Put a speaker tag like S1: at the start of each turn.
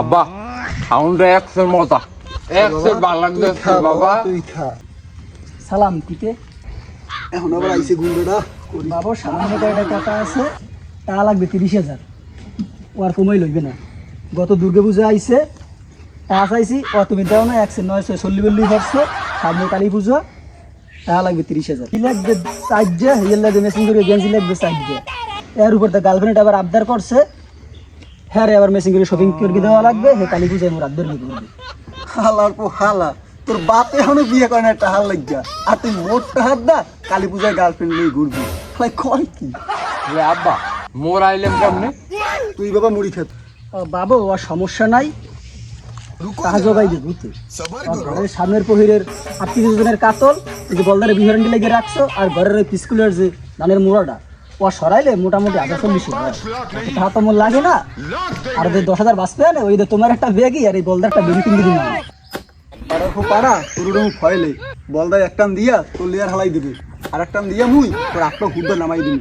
S1: আব্বা সাউন্ডটা একশোর মজা। একশোর বাবা।
S2: তুই খা।
S3: সালাম কিতে
S2: এখন আবার আইসে গুন্ডটা
S3: বাবু সামান্য কয়টা টাকা আছে টাকা লাগবে তিরিশ হাজার। ও আর কমাই লইবে না। গত দুর্গা পূজা আইছে টাকা চাইছি ও তুমি দাও না একশো নয় ছয় চল্লি বল্লি ভাবছ সামনে কালী পুজো টাকা লাগবে তিরিশ হাজার। কি লাগবে চার্জে হিয়ার লাগবে মেশিন করে গেঞ্জি লাগবে চার্জে এর উপর তো গার্লফ্রেন্ড আবার আবদার করছে। হ্যাঁ রে আবার মেশিন করে শপিং করে দেওয়া লাগবে হে কালী পুজোয় মোর আবদার করবে
S2: হালার পো হালা তোর বাপ এখনও বিয়ে করে না একটা হাল লাগিয়া। আর তুই মোটটা হাত দা কালী পূজায় গার্লফ্রেন্ড নিয়ে ঘুরবি। ভাই কয় কি?
S1: এ আব্বা মোর আইলেম কেমনে?
S2: তুই বাবা মুড়ি খেত
S3: বাবু ও সমস্যা নাই। জোগাই দেবো বুঝতে। ঘরের সামনের পহিরের আত্মীয় জনের কাতল এই যে বলদারে বিহরণটি লেগে রাখছো আর ঘরের ওই পিসকুলের যে ধানের মোড়াটা ও সরাইলে মোটামুটি আধা চল্লিশ তা তো মোর লাগে না। আর ওদের দশ হাজার বাঁচবে না, ওই তোমার একটা ব্যাগই আর এই বলদারটা একটা কিনে দিবি
S2: পাড়া পো পাড়া ওরকম ফয়লে বলদার একটান দিয়া তোর লেয়ার হালাই দিবে। আর একটান দিয়া মুই তোর একটা হুদ্দ নামাই দিবি